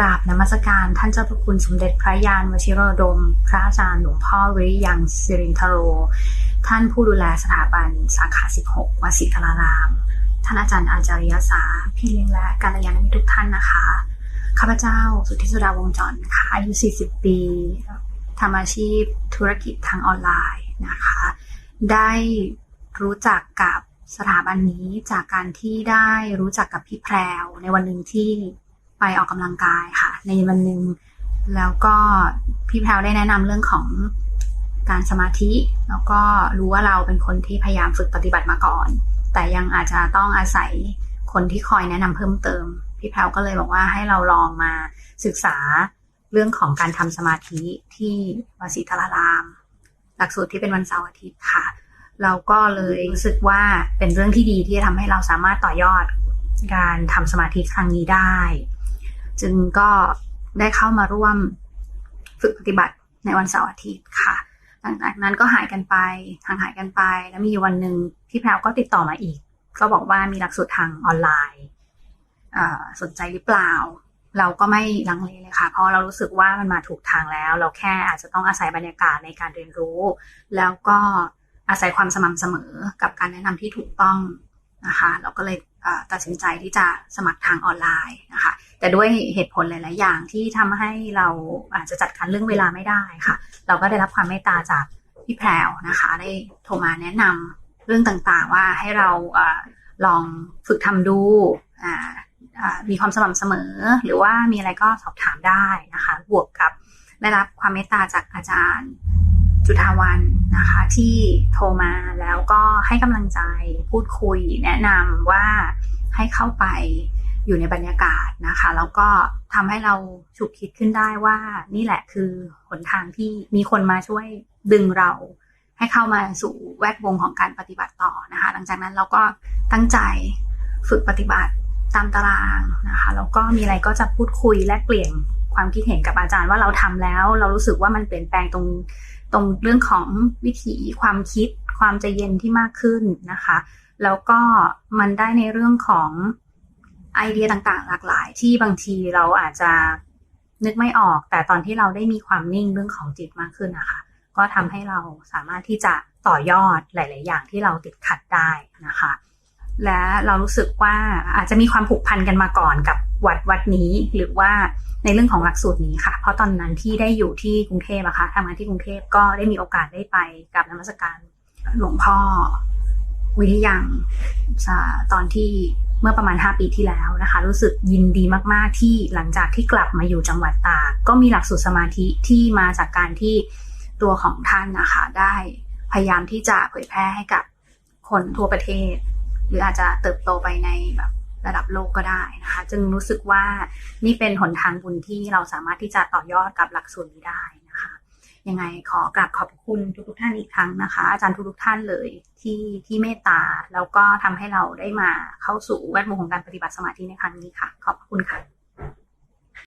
ราบนมัสการท่านเจ้าพระคุณสมเด็จพระยานวชิโรดม พระอาจารย์หลวงพ่อวิริยังสิรินทโร ท่านผู้ดูแลสถาบันสาขา 16วสิทราราม ท่านอาจารย์อาจารยศาพี่เลี้ยงและกัลยาณมิตรทุกท่านนะคะ ข้าพเจ้าสุทธิสุดาวงจรนะคะอายุ 40 ปีทำอาชีพธุรกิจทางออนไลน์นะคะ ได้รู้จักกับสถาบันนี้จากการที่ได้รู้จักกับพี่แพรวในวันหนึ่งที่ ไปออกกำลังกายค่ะ ในวันหนึ่งแล้วก็พี่แพรวได้แนะนำเรื่องของการสมาธิ แล้วก็รู้ว่าเราเป็นคนที่พยายามฝึกปฏิบัติมาก่อน แต่ยังอาจจะต้องอาศัยคนที่คอยแนะนำเพิ่มเติม พี่แพรวก็เลยบอกว่าให้เราลองมาศึกษาเรื่องของการทำสมาธิที่วสิทราราม หลักสูตรที่เป็นวันเสาร์อาทิตย์ค่ะ เราก็เลยรู้สึกว่าเป็นเรื่องที่ดีที่จะทำให้เราสามารถต่อยอดการทำสมาธิครั้งนี้ได้ จึงก็ได้เข้ามาร่วมฝึกปฏิบัติในวันเสาร์อาทิตย์ค่ะ หลังจากนั้นก็หายกันไปห่างหายกันไป แล้วมีวันหนึ่งพี่แพรวก็ติดต่อมาอีก ก็บอกว่ามีหลักสูตรทางออนไลน์สนใจหรือเปล่า เราก็ไม่ลังเลเลยค่ะ เพราะเรารู้สึกว่ามันมาถูกทางแล้ว เราแค่อาจจะต้องอาศัยบรรยากาศในการเรียนรู้ แล้วก็อาศัยความสม่ำเสมอกับการแนะนำที่ถูกต้องนะคะ เราก็เลยตัดสินใจที่จะสมัครทางออนไลน์นะคะ แต่ด้วยเหตุผลหลาย ๆ อย่างที่ทำให้เราอาจจะจัดการเรื่องเวลาไม่ได้ค่ะ เราก็ได้รับความเมตตาจากพี่แพรวนะคะ ได้โทรมาแนะนำเรื่องต่าง ๆ ว่าให้เราอลองฝึกทำดูมีความสม่ำเสมอ หรือว่ามีอะไรก็สอบถามได้นะคะ บวกกับได้รับความเมตตาจากอาจารย์จุฑาวันนะคะ ที่โทรมาแล้วก็ให้กำลังใจพูดคุย แนะนำว่าให้เข้าไป อยู่ในบรรยากาศนะคะ แล้วก็ทำให้เราฉุกคิดขึ้นได้ว่า นี่แหละคือหนทางที่มีคนมาช่วยดึงเราให้เข้ามาสู่แวดวงของการปฏิบัติต่อนะคะ หลังจากนั้นเราก็ตั้งใจฝึกปฏิบัติตามตารางนะคะแล้วก็มีอะไรก็จะพูดคุยและเปลี่ยนความคิดเห็นกับอาจารย์ว่าเราทำแล้ว เรารู้สึกว่ามันเปลี่ยนแปลงตรงตรงเรื่องของวิถีความคิด ความใจเย็นที่มากขึ้นนะคะ แล้วก็มันได้ในเรื่องของ ไอเดียต่างๆ หลากหลาย ที่บางทีเราอาจจะนึกไม่ออก แต่ตอนที่เราได้มีความนิ่งเรื่องของจิตมากขึ้นนะคะก็ทำให้เราสามารถที่จะต่อยอดหลาย ๆ อย่างที่เราติดขัดได้นะคะ และเรารู้สึกว่าอาจจะมีความผูกพันกันมาก่อนกับวัดวัดนี้ หรือว่าในเรื่องของหลักสูตรนี้ค่ะ เพราะตอนนั้นที่ได้อยู่ที่กรุงเทพอะคะ่ะทำงานที่กรุงเทพก็ได้มีโอกาสได้ไปกับนมัสการหลวงพ่อวิทยังตอนที่ เมื่อประมาณ 5 ปีที่แล้วนะคะ รู้สึกยินดีมาก ๆ ที่หลังจากที่กลับมาอยู่จังหวัดตากก็มีหลักสูตรสมาธิที่มาจากการที่ตัวของท่านนะคะได้พยายามที่จะเผยแพร่ให้กับคนทั่วประเทศ หรืออาจจะเติบโตไปในแบบระดับโลกก็ได้นะคะ จึงรู้สึกว่านี่เป็นหนทางบุญที่เราสามารถที่จะต่อยอดกับหลักสูตรนี้ได้ ยังไงขอกราบขอบคุณทุกๆท่านอีกครั้งนะคะ อาจารย์ทุกๆท่านเลยที่ที่เมตตา แล้วก็ทำให้เราได้มาเข้าสู่แวดวงของการปฏิบัติสมาธิในครั้งนี้ค่ะ ขอบคุณค่ะ